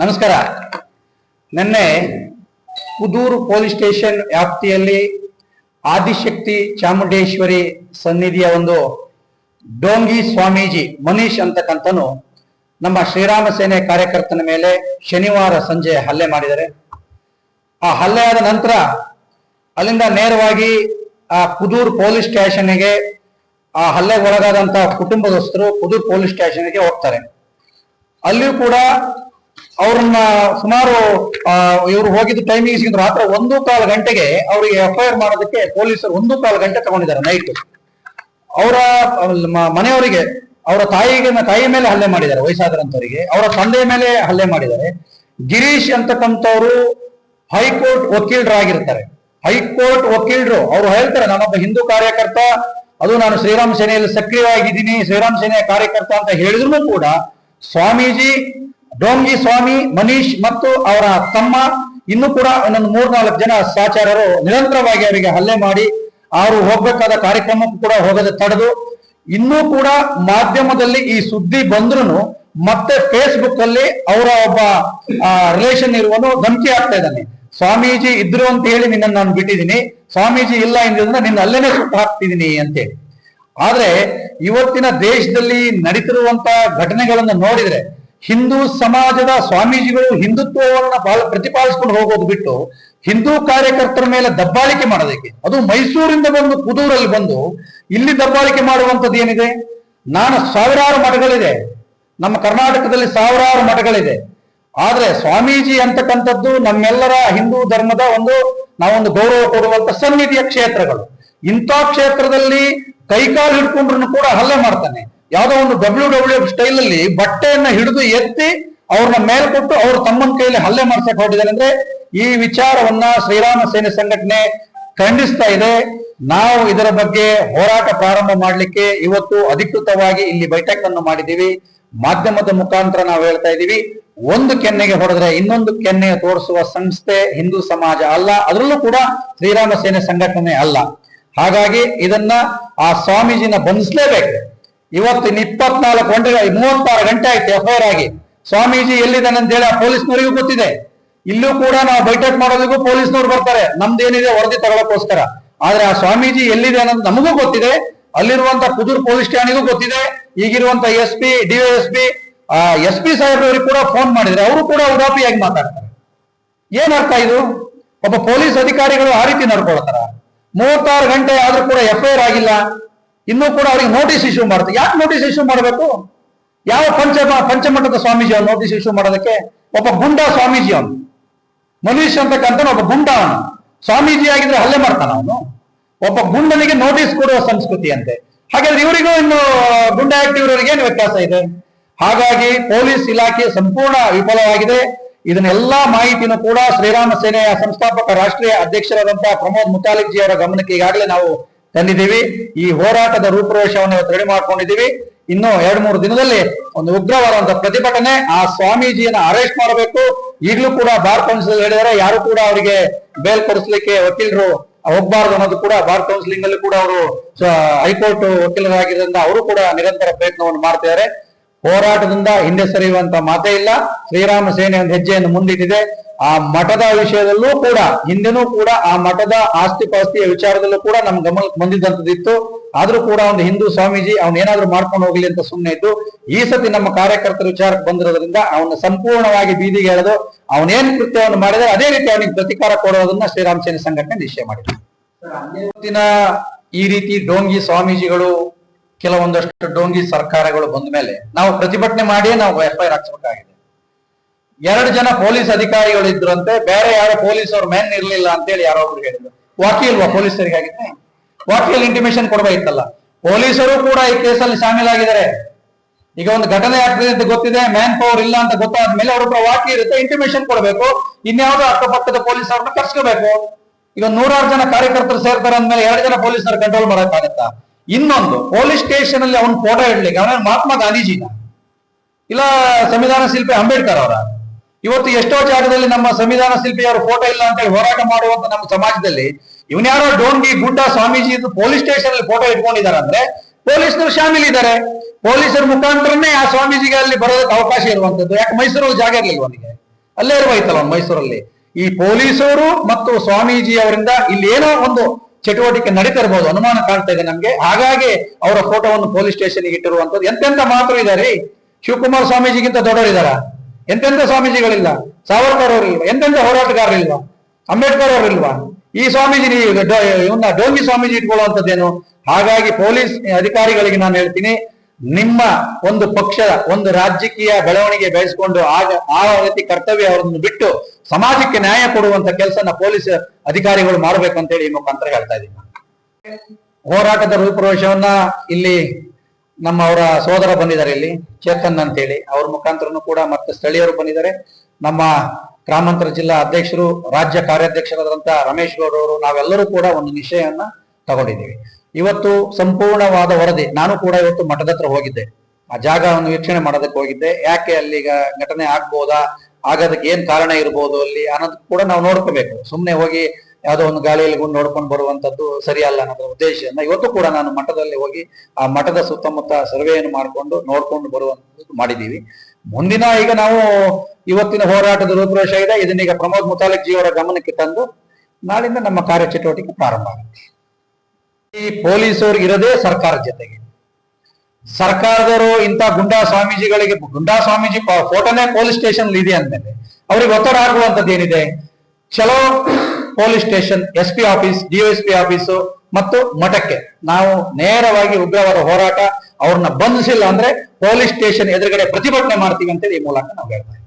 ನಮಸ್ಕಾರ. ನಿನ್ನೆ Kudur police station ವ್ಯಾಪ್ತಿಯಲ್ಲಿ ಆದಿಶಕ್ತಿ ಚಾಮುಂಡೇಶ್ವರಿ ಸನ್ನಿಧಿಯ ಒಂದು ಡೋಂಗಿ ಸ್ವಾಮೀಜಿ ಮನೀಶ್ ಅಂತಕ್ಕಂಥನು ನಮ್ಮ ಶ್ರೀರಾಮ ಸೇನೆ ಕಾರ್ಯಕರ್ತನ ಮೇಲೆ ಶನಿವಾರ ಸಂಜೆ ಹಲ್ಲೆ ಮಾಡಿದ್ದಾರೆ. ಆ ಹಲ್ಲೆ ಆದ ನಂತರ ಅಲ್ಲಿಂದ ನೇರವಾಗಿ ಆ ಕುದೂರು ಪೊಲೀಸ್ ಸ್ಟೇಷನ್ಗೆ ಆ ಹಲ್ಲೆಗೆ ಒಳಗಾದಂತ ಕುಟುಂಬದಸ್ಥರು ಕುದೂರು ಪೊಲೀಸ್ ಸ್ಟೇಷನ್ಗೆ ಹೋಗ್ತಾರೆ. ಅಲ್ಲಿಯೂ ಕೂಡ ಅವ್ರನ್ನ ಸುಮಾರು ಇವರು ಹೋಗಿದ್ದ ಟೈಮಿಂಗ್ ಸಿಗಿದ್ರು ರಾತ್ರಿ ಒಂದು ಕಾಲು ಗಂಟೆಗೆ ಅವರಿಗೆ ಎಫ್ ಐ ಆರ್ ಮಾಡೋದಕ್ಕೆ ಪೊಲೀಸರು ಒಂದು ಕಾಲು ಗಂಟೆ ತಗೊಂಡಿದ್ದಾರೆ ನೈಟ್ ಅವರ ಮನೆಯವರಿಗೆ, ಅವರ ತಾಯಿಗೆ ತಾಯಿ ಮೇಲೆ ಹಲ್ಲೆ ಮಾಡಿದ್ದಾರೆ, ವಯಸ್ಸಾದ್ರಂತವರಿಗೆ. ಅವರ ತಂದೆ ಮೇಲೆ ಹಲ್ಲೆ ಮಾಡಿದ್ದಾರೆ. ಗಿರೀಶ್ ಅಂತಕ್ಕಂಥವ್ರು ಹೈಕೋರ್ಟ್ ವಕೀಲರಾಗಿರ್ತಾರೆ. ಹೈಕೋರ್ಟ್ ವಕೀಲರು, ಅವರು ಹೇಳ್ತಾರೆ, ನಾನೊಬ್ಬ ಹಿಂದೂ ಕಾರ್ಯಕರ್ತ, ಅದು ನಾನು ಶ್ರೀರಾಮ್ ಸೇನೆಯಲ್ಲಿ ಸಕ್ರಿಯವಾಗಿದ್ದೀನಿ, ಶ್ರೀರಾಮ್ ಸೇನೆಯ ಕಾರ್ಯಕರ್ತ ಅಂತ ಹೇಳಿದ್ರು ಕೂಡ ಸ್ವಾಮೀಜಿ, ಡೋಂಗಿ ಸ್ವಾಮಿ, ಮನೀಶ್ ಮತ್ತು ಅವರ ತಮ್ಮ, ಇನ್ನು ಕೂಡ ಇನ್ನೊಂದು ಮೂರ್ನಾಲ್ಕು ಜನ ಸಾಚಾರರು ನಿರಂತರವಾಗಿ ಅವರಿಗೆ ಹಲ್ಲೆ ಮಾಡಿ ಅವರು ಹೋಗ್ಬೇಕಾದ ಕಾರ್ಯಕ್ರಮಕ್ಕೂ ಕೂಡ ಹೋಗದೆ ತಡೆದು, ಇನ್ನೂ ಕೂಡ ಮಾಧ್ಯಮದಲ್ಲಿ ಈ ಸುದ್ದಿ ಬಂದ್ರು ಮತ್ತೆ ಫೇಸ್ಬುಕ್ ಅಲ್ಲಿ ಅವರ ಒಬ್ಬ ರಿಲೇಷನ್ ಇರುವನು ಧಮಕಿ ಆಗ್ತಾ ಇದ್ದಾನೆ. ಸ್ವಾಮೀಜಿ ಇದ್ರು ಅಂತ ಹೇಳಿ ನಿನ್ನನ್ನು ನಾನು ಬಿಟ್ಟಿದ್ದೀನಿ. ಸ್ವಾಮೀಜಿ ಇಲ್ಲ ಎಂದ್ರೆ ನಿನ್ನ ಅಲ್ಲೇನೆ ಸುಟ್ಟು ಹಾಕ್ತಿದ್ದೀನಿ ಅಂತೇಳಿ. ಆದ್ರೆ ಇವತ್ತಿನ ದೇಶದಲ್ಲಿ ನಡೀತಿರುವಂತ ಘಟನೆಗಳನ್ನು ನೋಡಿದ್ರೆ ಹಿಂದೂ ಸಮಾಜದ ಸ್ವಾಮೀಜಿಗಳು ಹಿಂದುತ್ವವನ್ನ ಪ್ರತಿಪಾದಿಸ್ಕೊಂಡು ಹೋಗೋದು ಬಿಟ್ಟು ಹಿಂದೂ ಕಾರ್ಯಕರ್ತರ ಮೇಲೆ ದಬ್ಬಾಳಿಕೆ ಮಾಡೋದಕ್ಕೆ. ಅದು ಮೈಸೂರಿಂದ ಬಂದು ಕುದೂರಲ್ಲಿ ಬಂದು ಇಲ್ಲಿ ದಬ್ಬಾಳಿಕೆ ಮಾಡುವಂಥದ್ದು ಏನಿದೆ? ನಾನು ಸಾವಿರಾರು ಮಠಗಳಿದೆ. ನಮ್ಮ ಕರ್ನಾಟಕದಲ್ಲಿ ಸಾವಿರಾರು ಮಠಗಳಿದೆ. ಆದ್ರೆ ಸ್ವಾಮೀಜಿ ಅಂತಕ್ಕಂಥದ್ದು ನಮ್ಮೆಲ್ಲರ ಹಿಂದೂ ಧರ್ಮದ ಒಂದು ನಾವೊಂದು ಗೌರವ ಕೊಡುವಂತ ಸನ್ನಿಧಿಯ ಕ್ಷೇತ್ರಗಳು. ಇಂಥ ಕ್ಷೇತ್ರದಲ್ಲಿ ಕೈಕಾಲು ಹಿಡ್ಕೊಂಡ್ರು ಕೂಡ ಹಲ್ಲೆ ಮಾಡ್ತಾನೆ. ಯಾವುದೋ ಒಂದು ಡಬ್ಲ್ಯೂ ಡಬ್ಲ್ಯೂ ಸ್ಟೈಲ್ ಅಲ್ಲಿ ಬಟ್ಟೆಯನ್ನ ಹಿಡಿದು ಎತ್ತಿ ಅವ್ರನ್ನ ಮೇಲ್ಕೊಟ್ಟು ಅವ್ರ ತಮ್ಮನ ಕೈಯಲ್ಲಿ ಹಲ್ಲೆ ಮಾಡ್ಸಕ್ ಹೊರಟಿದ್ದಾರೆ ಅಂದ್ರೆ ಈ ವಿಚಾರವನ್ನ ಶ್ರೀರಾಮ ಸೇನೆ ಸಂಘಟನೆ ಖಂಡಿಸ್ತಾ ಇದೆ. ನಾವು ಇದರ ಬಗ್ಗೆ ಹೋರಾಟ ಪ್ರಾರಂಭ ಮಾಡಲಿಕ್ಕೆ ಇವತ್ತು ಅಧಿಕೃತವಾಗಿ ಇಲ್ಲಿ ಬೈಠಕ್ ಅನ್ನು ಮಾಡಿದ್ದೀವಿ. ಮಾಧ್ಯಮದ ಮುಖಾಂತರ ನಾವು ಹೇಳ್ತಾ ಇದ್ದೀವಿ. ಒಂದು ಕೆನ್ನೆಗೆ ಹೊಡೆದ್ರೆ ಇನ್ನೊಂದು ಕೆನ್ನೆಯ ತೋರಿಸುವ ಸಂಸ್ಥೆ ಹಿಂದೂ ಸಮಾಜ ಅಲ್ಲ. ಅದರಲ್ಲೂ ಕೂಡ ಶ್ರೀರಾಮ ಸೇನೆ ಸಂಘಟನೆ ಅಲ್ಲ. ಹಾಗಾಗಿ ಇದನ್ನ ಆ ಸ್ವಾಮೀಜಿನ ಬಂಧಿಸಲೇಬೇಕು ಇವತ್ತಿನ ಇಪ್ಪತ್ನಾಲ್ಕು ಗಂಟೆ ಮೂವತ್ತಾರು ಗಂಟೆ ಆಯ್ತು ಎಫ್ ಐ ಆರ್ ಆಗಿ. ಸ್ವಾಮೀಜಿ ಎಲ್ಲಿದ್ದಾನೆ ಅಂತ ಹೇಳಿ ಆ ಪೊಲೀಸ್ನವರಿಗೂ ಗೊತ್ತಿದೆ. ಇಲ್ಲೂ ಕೂಡ ನಾವು ಬೈಠಕ್ ಮಾಡೋದಕ್ಕೂ ಪೊಲೀಸ್ನವ್ರು ಬರ್ತಾರೆ. ನಮ್ದೇನಿದೆ ವರದಿ ತಗೊಳಕ್ಕೋಸ್ಕರ. ಆದ್ರೆ ಆ ಸ್ವಾಮೀಜಿ ಎಲ್ಲಿದೆ ಅನ್ನೋದು ನಮಗೂ ಗೊತ್ತಿದೆ. ಅಲ್ಲಿರುವಂತ ಕುದೂರು ಪೊಲೀಸ್ ಠಾಣೆಗೂ ಗೊತ್ತಿದೆ. ಈಗಿರುವಂತ S P D Y S P S P ಸಾಹೇಬ್ರವರಿಗೆ ಕೂಡ ಫೋನ್ ಮಾಡಿದ್ರೆ ಅವರು ಕೂಡ ಉಡಾಪಿಯಾಗಿ ಮಾತಾಡ್ತಾರೆ. ಏನರ್ಥ ಇದು? ಒಬ್ಬ ಪೊಲೀಸ್ ಅಧಿಕಾರಿಗಳು ಆ ರೀತಿ ನಡ್ಕೊಳ್ತಾರ. ಮೂವತ್ತಾರು ಗಂಟೆ ಆದ್ರೂ ಕೂಡ ಎಫ್ ಐ ಆರ್ ಆಗಿಲ್ಲ. ಇನ್ನೂ ಕೂಡ ಅವ್ರಿಗೆ ನೋಟಿಸ್ ಇಶ್ಯೂ ಮಾಡ್ತಾರೆ ಯಾಕೆ ನೋಟಿಸ್ ಇಶ್ಯೂ ಮಾಡಬೇಕು? ಯಾವ ಪಂಚ ಪಂಚಮಠದ ಸ್ವಾಮೀಜಿ ಅವನು ನೋಟಿಸ್ ಇಶ್ಯೂ ಮಾಡೋದಕ್ಕೆ? ಒಬ್ಬ ಗುಂಡ ಸ್ವಾಮೀಜಿ ಅವನು. ಮನೀಶ್ ಅಂತಕ್ಕಂಥ ಒಬ್ಬ ಗುಂಡ ಅವನು. ಸ್ವಾಮೀಜಿ ಆಗಿದ್ರೆ ಹಲ್ಲೆ ಮಾಡ್ತಾನ ಅವನು. ಒಬ್ಬ ಗುಂಡನಿಗೆ ನೋಟಿಸ್ ಕೊಡುವ ಸಂಸ್ಕೃತಿ ಅಂತೆ. ಹಾಗಾದ್ರೆ ಇವರಿಗೂ ಇನ್ನು ಗುಂಡ ಆಕ್ಟಿವ್ ಏನು ವ್ಯತ್ಯಾಸ ಇದೆ? ಹಾಗಾಗಿ ಪೊಲೀಸ್ ಇಲಾಖೆ ಸಂಪೂರ್ಣ ವಿಫಲವಾಗಿದೆ. ಇದನ್ನೆಲ್ಲಾ ಮಾಹಿತಿನೂ ಕೂಡ ಶ್ರೀರಾಮ ಸೇನೆಯ ಸಂಸ್ಥಾಪಕ ರಾಷ್ಟ್ರೀಯ ಅಧ್ಯಕ್ಷರಾದಂತಹ ಪ್ರಮೋದ್ ಮುತಾಲಿಕ್ ಜಿ ಅವರ ಗಮನಕ್ಕೆ ಈಗಾಗಲೇ ನಾವು ತಂದಿದ್ದೀವಿ. ಈ ಹೋರಾಟದ ರೂಪುರೇಷವನ್ನು ಇವತ್ತು ರೆಡಿ ಮಾಡ್ಕೊಂಡಿದ್ದೀವಿ. ಇನ್ನು ಎರಡ್ ಮೂರು ದಿನದಲ್ಲಿ ಒಂದು ಉಗ್ರವಾದಂತಹ ಪ್ರತಿಭಟನೆ, ಆ ಸ್ವಾಮೀಜಿಯನ್ನ ಅರೆಸ್ಟ್ ಮಾಡಬೇಕು. ಈಗಲೂ ಕೂಡ ಬಾರ್ ಕೌನ್ಸಿಲ್ ಹೇಳಿದರೆ ಯಾರು ಕೂಡ ಅವರಿಗೆ ಬೇಲ್ ಕೊಡಿಸ್ಲಿಕ್ಕೆ ವಕೀಲರು ಹೋಗ್ಬಾರ್ದು ಅನ್ನೋದು ಕೂಡ ಬಾರ್ ಕೌನ್ಸಿಲಿಂಗ್ ಅಲ್ಲಿ ಕೂಡ ಅವರು ಹೈಕೋರ್ಟ್ ವಕೀಲರಾಗಿರೋದ್ರಿಂದ ಅವರು ಕೂಡ ನಿರಂತರ ಪ್ರಯತ್ನವನ್ನು ಮಾಡ್ತಿದ್ದಾರೆ. ಹೋರಾಟದಿಂದ ಹಿಂದೆ ಸರಿಯುವಂತ ಮಾತೇ ಇಲ್ಲ. ಶ್ರೀರಾಮ ಸೇನೆ ಒಂದು ಹೆಜ್ಜೆಯನ್ನು ಮುಂದಿಟ್ಟಿದೆ. ಆ ಮಠದ ವಿಷಯದಲ್ಲೂ ಕೂಡ ಹಿಂದೆನೂ ಕೂಡ ಆ ಮಠದ ಆಸ್ತಿ ಪಾಸ್ತಿಯ ವಿಚಾರದಲ್ಲೂ ಕೂಡ ನಮ್ ಗಮನಕ್ಕೆ ಬಂದಿದ್ದಂತದಿತ್ತು ಆದ್ರೂ ಕೂಡ ಒಂದು ಹಿಂದೂ ಸ್ವಾಮೀಜಿ ಅವ್ನ ಏನಾದ್ರೂ ಮಾಡ್ಕೊಂಡು ಹೋಗ್ಲಿ ಅಂತ ಸುಮ್ಮನೆ ಇದ್ದು ಈ ಸತಿ ನಮ್ಮ ಕಾರ್ಯಕರ್ತರ ವಿಚಾರಕ್ಕೆ ಬಂದಿರೋದ್ರಿಂದ ಅವನ ಸಂಪೂರ್ಣವಾಗಿ ಬೀದಿಗೆ ಎಳೆದು ಅವನೇನ್ ಕೃತ್ಯವನ್ನು ಮಾಡಿದ್ರೆ ಅದೇ ರೀತಿ ಅವನಿಗೆ ಪ್ರತಿಕಾರ ಕೊಡೋದನ್ನ ಶ್ರೀರಾಮ ಸೇನೆ ಸಂಘಟನೆ ನಿಶ್ಚಯ ಮಾಡಿದೆ. ಈ ರೀತಿ ಡೋಂಗಿ ಸ್ವಾಮೀಜಿಗಳು ಕೆಲವೊಂದಷ್ಟು ಡೋಂಗಿ ಸರ್ಕಾರಗಳು ಬಂದ ಮೇಲೆ ನಾವು ಪ್ರತಿಭಟನೆ ಮಾಡಿಯೇ ನಾವು ಎಫ್ಐಆರ್ ಹಾಕ್ಸ್ಬೇಕಾಗಿದೆ. ಎರಡು ಜನ ಪೊಲೀಸ್ ಅಧಿಕಾರಿಗಳು ಇದ್ರಂತೆ ಬೇರೆ ಯಾರೋ ಪೊಲೀಸ್ ಅವ್ರ ಮೆನ್ ಇರ್ಲಿಲ್ಲ ಅಂತೇಳಿ ಯಾರೋ ಒಬ್ರು ಹೇಳಿದ್ರು. ವಕೀಲ್ವಾ ಪೊಲೀಸರಿಗೆ ಆಗಿತ್ತೆ ವಾಕಿಯಲ್ಲಿ ಇಂಟಿಮೇಶನ್ ಕೊಡ್ಬೇಕಿತ್ತಲ್ಲ ಪೊಲೀಸರು ಕೂಡ ಈ ಕೇಸಲ್ಲಿ ಶಾಮೀಲಾಗಿದ್ದಾರೆ. ಈಗ ಒಂದು ಘಟನೆ ಆಗ್ತದೆ ಅಂತ ಗೊತ್ತಿದೆ, ಮ್ಯಾನ್ ಪವರ್ ಇಲ್ಲ ಅಂತ ಗೊತ್ತಾದ ಗೊತ್ತಾದ್ಮೇಲೆ ಹತ್ರ ವಾಕಿ ಇರುತ್ತೆ ಇಂಟಿಮೇಶನ್ ಕೊಡಬೇಕು, ಇನ್ಯಾವುದೋ ಅಕ್ಕಪಕ್ಕದ ಪೊಲೀಸ್ ಅವ್ರನ್ನ ಕರ್ಸ್ಕೋಬೇಕು. ಈಗ ನೂರಾರು ಜನ ಕಾರ್ಯಕರ್ತರು ಸೇರ್ತಾರೆ ಅಂದ್ಮೇಲೆ ಎರಡು ಜನ ಪೊಲೀಸರು ಕಂಟ್ರೋಲ್ ಮಾಡಕ್ಕಾಗತ್ತಾ ಇನ್ನೊಂದು ಪೊಲೀಸ್ ಸ್ಟೇಷನ್ ಅಲ್ಲಿ ಅವನ್ ಫೋಟೋ ಇಡ್ಲಿಕ್ಕೆ, ಅವನ ಮಹಾತ್ಮ ಗಾಂಧೀಜಿನ ಇಲ್ಲ, ಸಂವಿಧಾನ ಶಿಲ್ಪಿ ಅಂಬೇಡ್ಕರ್ ಅವರ. ಇವತ್ತು ಎಷ್ಟೋ ಜಾಗದಲ್ಲಿ ನಮ್ಮ ಸಂವಿಧಾನ ಶಿಲ್ಪಿಯವರು ಫೋಟೋ ಇಲ್ಲ ಅಂತ ಹೇಳಿ ಹೋರಾಟ ಮಾಡುವಂತ ನಮ್ಮ ಸಮಾಜದಲ್ಲಿ ಇವನ್ಯಾರೋ ಡೋಂಗಿ ಗುಡ್ಡ ಸ್ವಾಮೀಜಿ ಪೊಲೀಸ್ ಸ್ಟೇಷನ್ ಅಲ್ಲಿ ಫೋಟೋ ಇಟ್ಕೊಂಡಿದ್ದಾರೆ ಅಂದ್ರೆ ಪೊಲೀಸರು ಶಾಮೀಲ್ ಇದ್ದಾರೆ. ಪೊಲೀಸರ ಮುಖಾಂತರನೇ ಆ ಸ್ವಾಮೀಜಿಗೆ ಅಲ್ಲಿ ಬರೋದಕ್ಕೆ ಅವಕಾಶ ಇರುವಂತದ್ದು. ಯಾಕೆ ಮೈಸೂರಲ್ಲಿ ಜಾಗ ಇರಲಿಲ್ಲ ಅವನಿಗೆ? ಅಲ್ಲೇ ಇರ್ಬೋಯ್ತಲ್ಲ ಮೈಸೂರಲ್ಲಿ. ಈ ಪೊಲೀಸರು ಮತ್ತು ಸ್ವಾಮೀಜಿ ಅವರಿಂದ ಇಲ್ಲಿ ಏನೋ ಒಂದು ಚಟುವಟಿಕೆ ನಡೀತಾ ಇರ್ಬೋದು ಅನುಮಾನ ಕಾಣ್ತಾ ಇದೆ ನಮ್ಗೆ. ಹಾಗಾಗಿ ಅವರ ಫೋಟೋವನ್ನು ಪೊಲೀಸ್ ಸ್ಟೇಷನ್ ಇಟ್ಟಿರುವಂತದ್ದು ಎಂತೆಂತ ಮಾತ್ರ ಇದಾರೆ ಶಿವಕುಮಾರ್ ಸ್ವಾಮೀಜಿಗಿಂತ ದೊಡ್ಡವರಿದಾರ? ಎಂತೆಂತ ಸ್ವಾಮೀಜಿಗಳಿಲ್ಲ? ಸಾವರ್ಕರ್ ಅವರಿಲ್ವಾ ಎಂತೆಂತ ಹೋರಾಟಗಾರರಿಲ್ವಾ? ಅಂಬೇಡ್ಕರ್ ಅವರಿಲ್ವಾ ಈ ಸ್ವಾಮೀಜಿ ಇವನ್ನ ಡೋಂಗಿ ಸ್ವಾಮೀಜಿ ಇಟ್ಕೊಳ್ಳುವಂತದ್ದೇನು ಹಾಗಾಗಿ ಪೊಲೀಸ್ ಅಧಿಕಾರಿಗಳಿಗೆ ನಾನು ಹೇಳ್ತೀನಿ ನಿಮ್ಮ ಒಂದು ಪಕ್ಷದ ಒಂದು ರಾಜಕೀಯ ಬೆಳವಣಿಗೆ ಬೆಳೆಸಿಕೊಂಡು ಆಗ, ಆ ರೀತಿ ಕರ್ತವ್ಯ ಅವರನ್ನು ಬಿಟ್ಟು ಸಮಾಜಕ್ಕೆ ನ್ಯಾಯ ಕೊಡುವಂತ ಕೆಲಸನ ಪೊಲೀಸ್ ಅಧಿಕಾರಿಗಳು ಮಾಡಬೇಕಂತ ಹೇಳಿ ಈ ಮುಖಾಂತರ ಹೇಳ್ತಾ ಇದ್ದೀನಿ. ಹೋರಾಟದ ರೂಪುರೇಷವನ್ನ ಇಲ್ಲಿ ನಮ್ಮ ಅವರ ಸೋದರ ಬಂದಿದ್ದಾರೆ ಇಲ್ಲಿ, ಚೇತನ್ ಅಂತೇಳಿ ಅವ್ರ ಮುಖಾಂತರನು ಕೂಡ ಮತ್ತೆ ಸ್ಥಳೀಯರು ಬಂದಿದ್ದಾರೆ. ನಮ್ಮ ಗ್ರಾಮಾಂತರ ಜಿಲ್ಲಾ ಅಧ್ಯಕ್ಷರು, ರಾಜ್ಯ ಕಾರ್ಯಾಧ್ಯಕ್ಷರಾದಂತಹ ರಮೇಶ್ ಗೌಡ್ ನಾವೆಲ್ಲರೂ ಕೂಡ ಒಂದು ನಿಶ್ಚಯವನ್ನ ತಗೊಂಡಿದ್ದೀವಿ. ಇವತ್ತು ಸಂಪೂರ್ಣವಾದ ವರದಿ. ನಾನು ಕೂಡ ಇವತ್ತು ಮಠದ ಹತ್ರ ಹೋಗಿದ್ದೆ. ಆ ಜಾಗವನ್ನು ವೀಕ್ಷಣೆ ಮಾಡೋದಕ್ಕೆ ಹೋಗಿದ್ದೆ. ಯಾಕೆ ಅಲ್ಲಿ ಈಗ ಘಟನೆ ಆಗ್ಬೋದಾ? ಆಗೋದಕ್ಕೆ ಏನ್ ಕಾರಣ ಇರ್ಬೋದು ಅಲ್ಲಿ ಅನ್ನೋದು ಕೂಡ ನಾವು ನೋಡ್ಕೋಬೇಕು. ಸುಮ್ನೆ ಹೋಗಿ ಯಾವುದೋ ಒಂದು ಗಾಳಿಯಲ್ಲಿ ಗುಂಡು ನೋಡ್ಕೊಂಡು ಬರುವಂತದ್ದು ಸರಿಯಲ್ಲ ಅನ್ನೋದ್ರ ಉದ್ದೇಶದಿಂದ ಇವತ್ತು ಕೂಡ ನಾನು ಮಠದಲ್ಲಿ ಹೋಗಿ ಆ ಮಠದ ಸುತ್ತಮುತ್ತ ಸರ್ವೆಯನ್ನು ಮಾಡಿಕೊಂಡು ನೋಡ್ಕೊಂಡು ಬರುವಂತದ್ದು ಮಾಡಿದ್ದೀವಿ. ಮುಂದಿನ ಈಗ ನಾವು ಇವತ್ತಿನ ಹೋರಾಟದ ರೂಪುರೇಷ ಇದೆ. ಇದನ್ನೀಗ ಪ್ರಮೋದ್ ಮುತಾಲಿಕ್ ಜಿಯವರ ಗಮನಕ್ಕೆ ತಂದು ನಾಳಿಂದ ನಮ್ಮ ಕಾರ್ಯಚಟುವಟಿಕೆ ಪ್ರಾರಂಭ ಆಗುತ್ತೆ. ಈ ಇರದೇ ಸರ್ಕಾರ ಜೊತೆಗೆ. ಸರ್ಕಾರದವರು ಇಂಥ ಗುಂಡಾ ಸ್ವಾಮೀಜಿಗಳಿಗೆ, ಗುಂಡಾ ಸ್ವಾಮೀಜಿ ಪ- ಫೋಟೋನೇ ಪೊಲೀಸ್ ಸ್ಟೇಷನ್ ಇದೆ ಅಂದ್ಮೇಲೆ ಅವ್ರಿಗೆ ಒತ್ತಡ ಆಗುವಂತದ್ದು ಏನಿದೆ? ಚಲೋ police station, S P office DSP office ಮತ್ತು ಮಠಕ್ಕೆ. ನಾವು ನೇರವಾಗಿ ಉಗ್ರವಾದ ಹೋರಾಟ ಅವ್ರನ್ನ ಬಂಧಿಸಿಲ್ಲ ಅಂದ್ರೆ ಪೊಲೀಸ್ ಸ್ಟೇಷನ್ ಎದುರುಗಡೆ ಪ್ರತಿಭಟನೆ ಮಾಡ್ತೀವಿ ಅಂತೇಳಿ ಈ ಮೂಲಕ ನಾವು ಹೇಳ್ತಾ